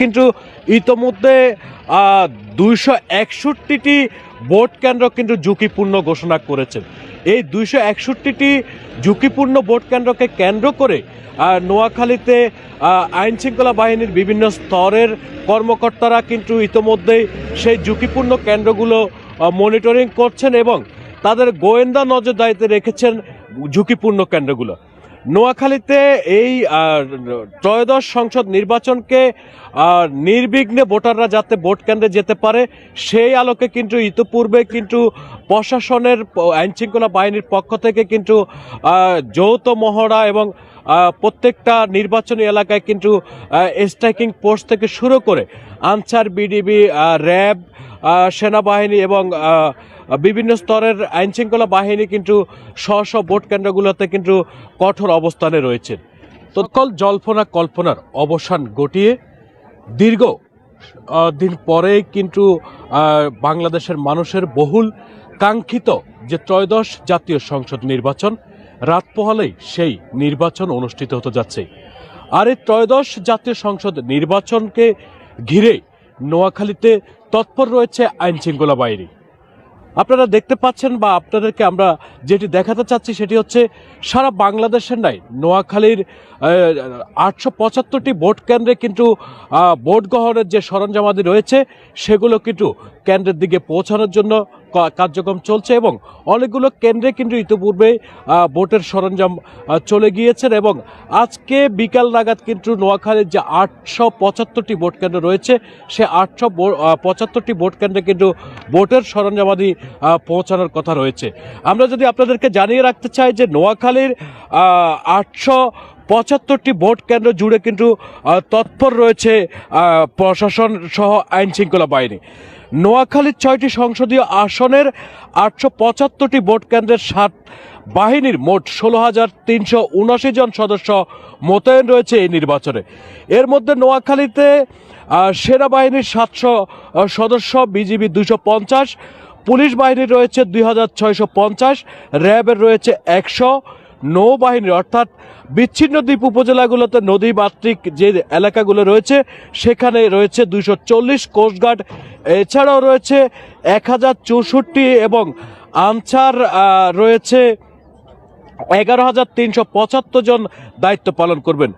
কিন্তু ইতোমধ্যে দুইশো একষট্টিটি ভোট কেন্দ্র কিন্তু ঝুঁকিপূর্ণ ঘোষণা করেছেন এই দুইশো একষট্টিটি ঝুঁকিপূর্ণ ভোট কেন্দ্রকে কেন্দ্র করে নোয়াখালীতে আইন শৃঙ্খলা বাহিনীর বিভিন্ন স্তরের কর্মকর্তারা কিন্তু ইতোমধ্যেই সেই ঝুঁকিপূর্ণ কেন্দ্রগুলো মনিটরিং করছেন এবং তাদের গোয়েন্দা নজরদারিতে রেখেছেন ঝুঁকিপূর্ণ কেন্দ্রগুলো। নোয়াখালীতে এই ত্রয়োদশ সংসদ নির্বাচনকে নির্বিঘ্নে ভোটাররা যাতে ভোট কেন্দ্রে যেতে পারে, সেই আলোকে কিন্তু ইতিপূর্বে কিন্তু প্রশাসনের আইন শৃঙ্খলা বাহিনীর পক্ষ থেকে কিন্তু যৌথ মহড়া এবং প্রত্যেকটা নির্বাচনী এলাকায় কিন্তু স্ট্রাইকিং পোস্ট থেকে শুরু করে আনসার বিডিবি র্যাব সেনাবাহিনী এবং বিভিন্ন স্তরের আইন শৃঙ্খলা বাহিনী কিন্তু স্ব স্ব ভোট কেন্দ্রগুলোতে কিন্তু কঠোর অবস্থানে রয়েছে। তৎকল জল্পনা কল্পনার অবসান ঘটিয়ে দীর্ঘ দিন পরে কিন্তু বাংলাদেশের মানুষের বহুল কাঙ্ক্ষিত যে ত্রয়োদশ জাতীয় সংসদ নির্বাচন, রাত পোহালেই সেই নির্বাচন অনুষ্ঠিত হতে যাচ্ছে। আর এই ত্রয়োদশ জাতীয় সংসদ নির্বাচনকে ঘিরে নোয়াখালীতে তৎপর রয়েছে আইন শৃঙ্খলা বাহিনী। আপনারা দেখতে পাচ্ছেন বা আপনাদেরকে আমরা যেটি দেখাতে চাচ্ছি সেটি হচ্ছে সারা বাংলাদেশের নাই, নোয়াখালীর আটশো পঁচাত্তরটি ভোট কেন্দ্রে কিন্তু ভোট গ্রহণের যে সরঞ্জামাদি রয়েছে, সেগুলো কিন্তু কেন্দ্রের দিকে পৌঁছানোর জন্য কার্যক্রম চলছে এবং অনেকগুলো কেন্দ্রে কিন্তু ইতিপূর্বে ভোটের সরঞ্জাম চলে গিয়েছেন এবং আজকে বিকাল নাগাদ কিন্তু নোয়াখালীর যে আটশো পঁচাত্তরটি ভোট কেন্দ্র রয়েছে, সে আটশো পঁচাত্তরটি ভোট কেন্দ্রে কিন্তু ভোটের সরঞ্জামাদি পৌঁছানোর কথা রয়েছে। আমরা যদি আপনাদেরকে জানিয়ে রাখতে চাই যে নোয়াখালীর আটশো পঁচাত্তরটি ভোট কেন্দ্র জুড়ে কিন্তু তৎপর রয়েছে প্রশাসন সহ আইন শৃঙ্খলা বাহিনী। নোয়াখালীর ছয়টি সংসদীয় আসনের আটশো পঁচাত্তরটি ভোট কেন্দ্রের সাত বাহিনীর মোট ষোলো হাজার তিনশো উনআশি জন সদস্য মোতায়েন রয়েছে এই নির্বাচনে। এর মধ্যে নোয়াখালীতে সেনাবাহিনীর সাতশো সদস্য, বিজিবি দুশো পঞ্চাশ, পুলিশ বাহিনীর রয়েছে দুই হাজার ছয়শো পঞ্চাশ, র্যাবের রয়েছে একশো নৌবাহিনীর অর্থাৎ বিচ্ছিন্ন দ্বীপ উপজেলাগুলোতে নদী মাতৃক যে এলাকাগুলো রয়েছে, সেখানে রয়েছে দুশো চল্লিশ কোস্টগার্ড এছাড়াও রয়েছে এক হাজার চৌষট্টি এবং আনছার রয়েছে এগারো হাজার তিনশো পঁচাত্তর জন দায়িত্ব পালন করবেন।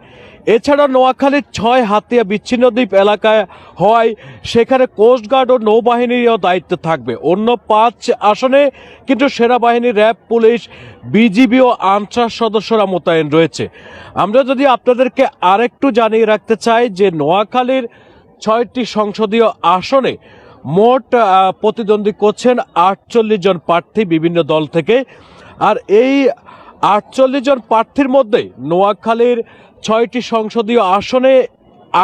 এছাড়া নোয়াখালীর ছয় হাতিয়া বিচ্ছিন্ন দ্বীপ এলাকায় হওয়ায় সেখানে কোস্টগার্ড ও নৌবাহিনীরও দায়িত্ব থাকবে। অন্য পাঁচ আসনে কিন্তু সেনাবাহিনী, র্যাব, পুলিশ, বিজিবি ও আনসার সদস্যরা মোতায়েন রয়েছে। আমরা যদি আপনাদেরকে আরেকটু জানিয়ে রাখতে চাই যে নোয়াখালীর ছয়টি সংসদীয় আসনে মোট প্রতিদ্বন্দ্বী করছেন আটচল্লিশ জন প্রার্থী বিভিন্ন দল থেকে। আর এই আটচল্লিশ জন প্রার্থীর মধ্যে নোয়াখালীর ছয়টি সংসদীয় আসনে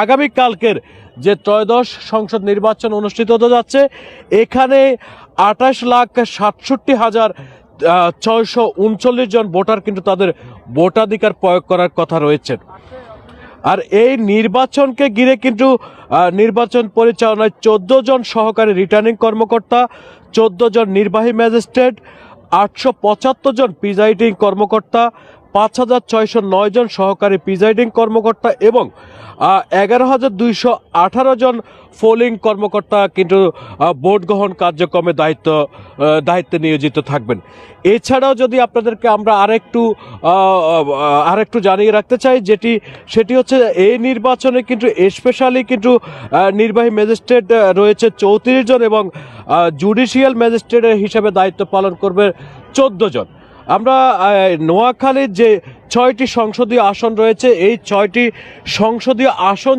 আগামীকালকের যে ত্রয়োদশ সংসদ নির্বাচন অনুষ্ঠিত হতে যাচ্ছে, এখানে আঠাশ লাখ সাতষট্টি হাজার ছয়শো উনচল্লিশ জন ভোটার কিন্তু তাদের ভোটাধিকার প্রয়োগ করার কথা রয়েছে। আর এই নির্বাচনকে ঘিরে কিন্তু নির্বাচন পরিচালনায় চোদ্দ জন সহকারী রিটার্নিং কর্মকর্তা, চোদ্দ জন নির্বাহী ম্যাজিস্ট্রেট আটশো পঁচাত্তর জন প্রিজাইডিং কর্মকর্তা, পাঁচ হাজার ছয়শো নয় জন সহকারী প্রিজাইডিং কর্মকর্তা এবং এগারো হাজার দুইশো আঠারো জন পোলিং কর্মকর্তা কিন্তু ভোট গ্রহণ কার্যক্রমে দায়িত্ব দায়িত্বে নিয়োজিত থাকবেন। এছাড়াও যদি আপনাদেরকে আমরা আরেকটু আরেকটু জানিয়ে রাখতে চাই, যেটি, সেটি হচ্ছে এই নির্বাচনে কিন্তু স্পেশালি কিন্তু নির্বাহী ম্যাজিস্ট্রেট রয়েছে চৌত্রিশ জন এবং জুডিশিয়াল ম্যাজিস্ট্রেটের হিসাবে দায়িত্ব পালন করবে চোদ্দ জন। আমরা নোয়াখালীর যে ছয়টি সংসদীয় আসন রয়েছে, এই ছয়টি সংসদীয় আসন